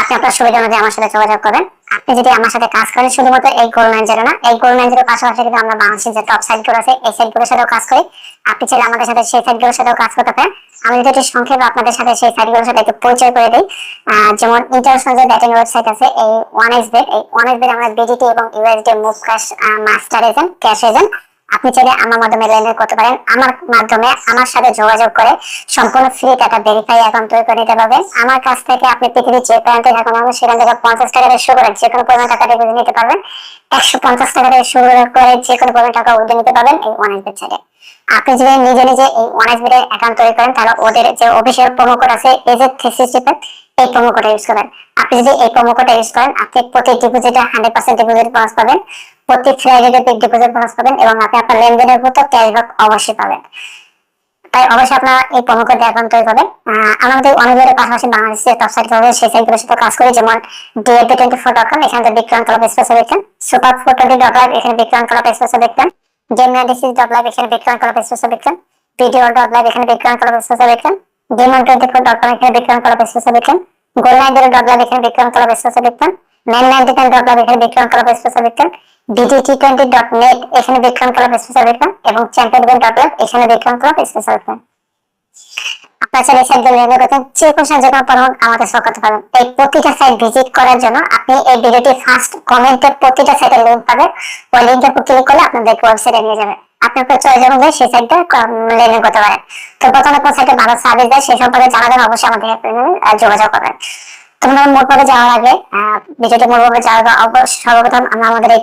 আপনি আপনার সুবিধা অনুযায়ী আমার সাথে যোগাযোগ করবেন। আপনি যদি আমার সাথে কাজ করেন, শুধুমাত্র এই গোল নাইন জিরো না, এই গোল নাইন জিরো পাশাপাশি কিন্তু আমরা বাংলাদেশের যে টপ সাইটগুলো আছে, এই সাইটগুলোর সাথেও কাজ করি। আপনি চাইলে আমাদের সাথে সেই সাইটগুলোর সাথেও কাজ করতে পারেন। আমি যদি সংক্ষেপে আপনাদের সাথে সেই সাইটগুলোর সাথে একটু পরিচয় করে দিই যেমন ইন্টারন্যাশনাল যে ব্যাটিং ওয়েবসাইট আছে, এই ওয়ান এক্স বেট এই ওয়ান এক্স বেট আমরা বিডিটি এবং USD move cash master agent cash agent আপনি চাইলে আমার মাধ্যমে লেনদেন করতে পারেন। আমার মাধ্যমে আমার সাথে যোগাযোগ করে সম্পূর্ণ ফ্রি টাকা ভেরিফাই অ্যাকাউন্ট তৈরি করে নিতে পারবেন। আমার কাছ থেকে আপনি পৃথিবীর যে প্রান্তে থাকুন না কেন, সেখান থেকে পঞ্চাশ টাকা দিয়ে শুরু করে যে কোনো পরিমাণ টাকা ডিপোজিট নিতে পারবেন। একশো পঞ্চাশ টাকা দিয়ে শুরু করে যে কোনো পরিমাণ টাকা উঠে নিতে পারবেন এই ওয়ান এক্স সাইটে আপনি যদি নিজে নিজে এই ওয়ান এক্স অ্যাকাউন্ট তৈরি করেন তাহলে ওদের যে অফিসিয়াল প্রোমো কোড আছে এজেড থ্রি এই প্রোমো কোডটা ইউজ করেন আপনি যদি এই প্রোমো কোডটা ইউজ করেন আপনি প্রতি ডিপোজিটে হান্ড্রেড পার্সেন্ট ডিপোজিট বোনাস পাবেন। প্রতি ফ্রাইডে ডিপোজিট বোনাস পাবেন এবং আপনি আপনার লেনদেনের মতো ক্যাশব্যাক অবশ্যই পাবেন। তাই অবশ্যই আপনারা এই প্রোমো অ্যাকাউন্ট তৈরি করবেন। আমাদের অনেকের পাশাপাশি বাংলাদেশের টপ সাইট রয়েছে সেই সাইটগুলোর সাথে কাজ করি, যেমন DAP twenty four dot com এখানে তো বিক্রম ক্লাব স্পেশাল দেখছেন। Super four twenty dot live এখানে বিক্রম ক্লাব স্পেশাল দেখছেন। গেম নাইনটি ডট লাইভ এখানে বিক্রম ক্লাব স্পেশাল দেখছেন। ভিডিও ডট লাইভ এখানে বিক্রম ক্লাব স্পেশাল দেখছেন। Game on twenty four dot com এখানে বিক্রম ক্লাব স্পেশাল দেখছেন। Goal nine zero dot live এখানে Vikram club special দেখছেন। Man ninety nine dot live এখানে Vikram club special দেখছেন বিডিটি টোয়েন্টি ডট নেট এখানে club special এবং এখানে ক্লাব স্পেশাল যে কোনো সাহায্য এই প্রতিটা সাইট ভিজিট করার জন্য আপনি এই ভিডিওটি ফার্স্ট প্রতিটা সাইটের পাবেন। ওই ক্লিক করলে ওয়েবসাইটে নিয়ে যাবে। আপনি আপনার সেই সাইটটা লেনদেন করতে পারেন। তো প্রথমে কোন সাইটে ভালো সার্ভিস দেয় সেই সম্পর্কে জানাবেন, অবশ্যই আমাদের যোগাযোগ করবেন। তোমরা যাওয়ার আগে যাওয়ার অবশ্যই সর্বপ্রথম আমরা আমাদের এই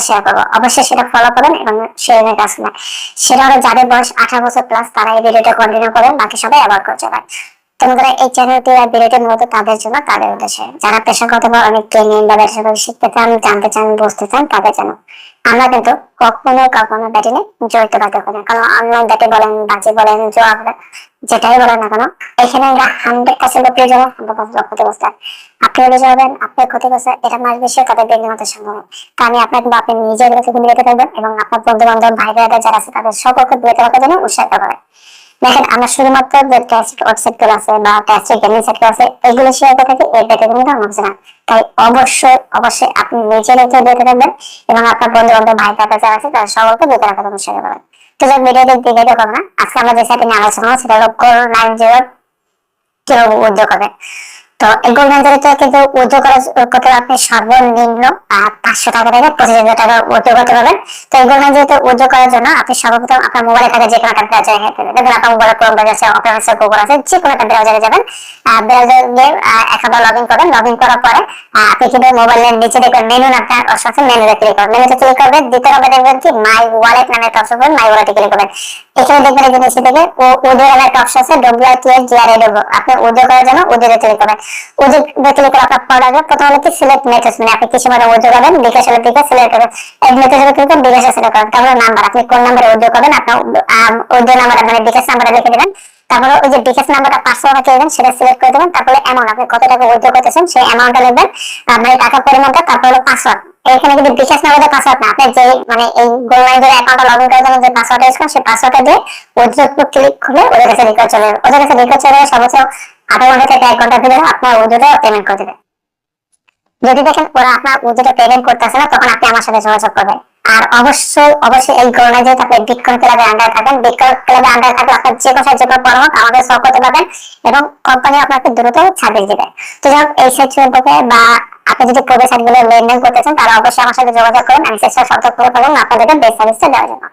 শেয়ার করব। অবশ্যই সেটা ফলো এবং সেটা হলো যাদের বয়স আঠারো বছর প্লাস তারা এই ভিডিওটা কন্টিনিউ করেন বাকি সবাই অ্যাভয়েড করে তোমরা এই চ্যানেলটি বা ভিডিওটি মূলত তাদের জন্য, তাদের উদ্দেশ্যে। যারা পেশাগত বা অনেক ট্রেনিং বা ব্যবসা করে শিখতে চান, জানতে চান, বুঝতে চান, তাদের জন্য। আমরা কিন্তু কখনো কখনো ব্যাটিংয়ে জড়িত থাকতে পারি কারণ অনলাইন ব্যাটে বলেন, বাজি বলেন, জোয়া যেটাই বলেন না কেন, এখানে আমরা হান্ড্রেড পার্সেন্ট পেয়ে যাব হান্ড্রেড পার্সেন্ট ক্ষতিগ্রস্ত আপনি হলে যাবেন আপনার ক্ষতিগ্রস্ত এটা মাস বেশি তাদের বেগের মতো সম্ভব কারণ আপনি কিন্তু আপনি নিজে এগুলো থেকে বিরত থাকবেন এবং আপনার বন্ধু বান্ধব ভাই ভাইরা যারা আছে, তাদের সকলকে বিরত রাখার জন্য উৎসাহিত করেন দেখেন, আমরা শুধুমাত্র যে টেস্ট ওয়েবসাইটগুলো আছে বা টেস্ট গেমিং সাইটগুলো আছে, এগুলো শেয়ার করে থাকি, এই ডেটা কিন্তু আমার না। তাই অবশ্যই অবশ্যই আপনি নিজের একটু বিরত থাকবেন এবং আপনার বন্ধু বান্ধব ভাই ভাইরা যারা আছে, তারা সকলকে বিরত রাখার জন্য শেয়ার করবেন। তো যাক ভিডিওটি দিকে দেখো না। আজকে আমরা যে সাইটে নিয়ে আলোচনা সেটা হলো কোর নাইন জিরো কেউ উদ্যোগ হবে। তো জেরিতে কিন্তু উদ্যোগ করতে আপনি সর্বনিম্ন পাঁচশো টাকা থেকে পঁচিশ হাজার টাকা উদ্যোগ করতে পারবেন। তো এই উদ্যোগ করার জন্য আপনি সর্বপ্রথম আপনার মোবাইলে থাকা যে কোনো একটা দেখুন, আপনার মোবাইলে ক্রোম ব্রাউজার আছে আছে গুগল আছে যে কোনো একটা ব্রাউজারে যাবেন। ব্রাউজার গিয়ে অ্যাকাউন্টে লগ ইন করবেন। লগ ইন করার পরে আপনি কিন্তু মোবাইলের নিচে দেখবেন মেনু আপনার অপশন আছে মেনুতে ক্লিক করবেন। মেনুতে ক্লিক করবেন, দ্বিতীয় দেখবেন কি মাই ওয়ালেট নামে একটা অপশন মাই ওয়ালেটে ক্লিক করবেন। এখানে দেখবেন এই নিচে থেকে ওদের একটা অপশন আছে ডব্লিউ টি এস জি আর এ আপনি ওদের করার জন্য উদয় ক্লিক করবেন। ওদের ক্লিক করে আপনার পড়া যাবে প্রথম হলো কি সিলেক্ট মেথডস মানে আপনি কিছু মানে ওদের করবেন বিকাশ হলে বিকাশ সিলেক্ট করবেন। এক মেথড হলে ক্লিক করবেন বিকাশ সিলেক্ট করবেন। তারপরে নাম্বার আপনি কোন নাম্বারে ওদের করবেন, আপনার ওদের নাম্বার মানে বিকাশ নাম্বারে লিখে দেবেন। তারপরে ওই যে বিকাশ নাম্বারটা পাঁচশো টাকা দেবেন সেটা সিলেক্ট করে দেবেন। তারপরে অ্যামাউন্ট আপনি কত টাকা উইথড্র করতেছেন, সেই অ্যামাউন্টটা লিখবেন। আপনার মানে টাকা পরিমাণটা, তারপরে হলো পাসওয়ার্ড এখানে কিন্তু বিকাশ নাম্বারের পাসওয়ার্ড না, আপনি যে মানে এই গোল্ডলাইন ধরে অ্যাকাউন্টটা লগ ইন করার জন্য যে পাসওয়ার্ডটা ইউজ করেন, সেই পাসওয়ার্ডটা দিয়ে উইথড্র ক্লিক করলে ওদের কাছে রিকোয়েস্ট চলে ওদের কাছে রিকোয়েস্ট চলে সর্বোচ্চ আধা ঘণ্টা থেকে এক ঘণ্টার ভিতরে আপনার উইথড্রটা পেমেন্ট করে দেবে। যদি দেখেন ওরা আপনার উইথড্রটা পেমেন্ট করতেছে না, তখন আপনি আমার সাথে যোগাযোগ করবেন। আর অবশ্যই অবশ্যই এই করোনা যেহেতু আপনি বিটকয়েন ক্লাবের আন্ডার থাকেন বিটকয়েন ক্লাবের আন্ডার থাকলে আপনার যে কোনো সাহায্য করার পরামর্শ আমাদের সহ করতে পারবেন এবং কোম্পানি আপনাকে দ্রুত ছাড়িয়ে দেবে। তো যাই হোক, এই সাইট বা আপনি যদি প্রবেশ সাইটগুলো লেনদেন করতে চান, তাহলে অবশ্যই আমার সাথে যোগাযোগ করুন, আমি চেষ্টা সতর্ক করে পাবেন আপনাদেরকে বেস্ট সার্ভিসটা দেওয়ার জন্য।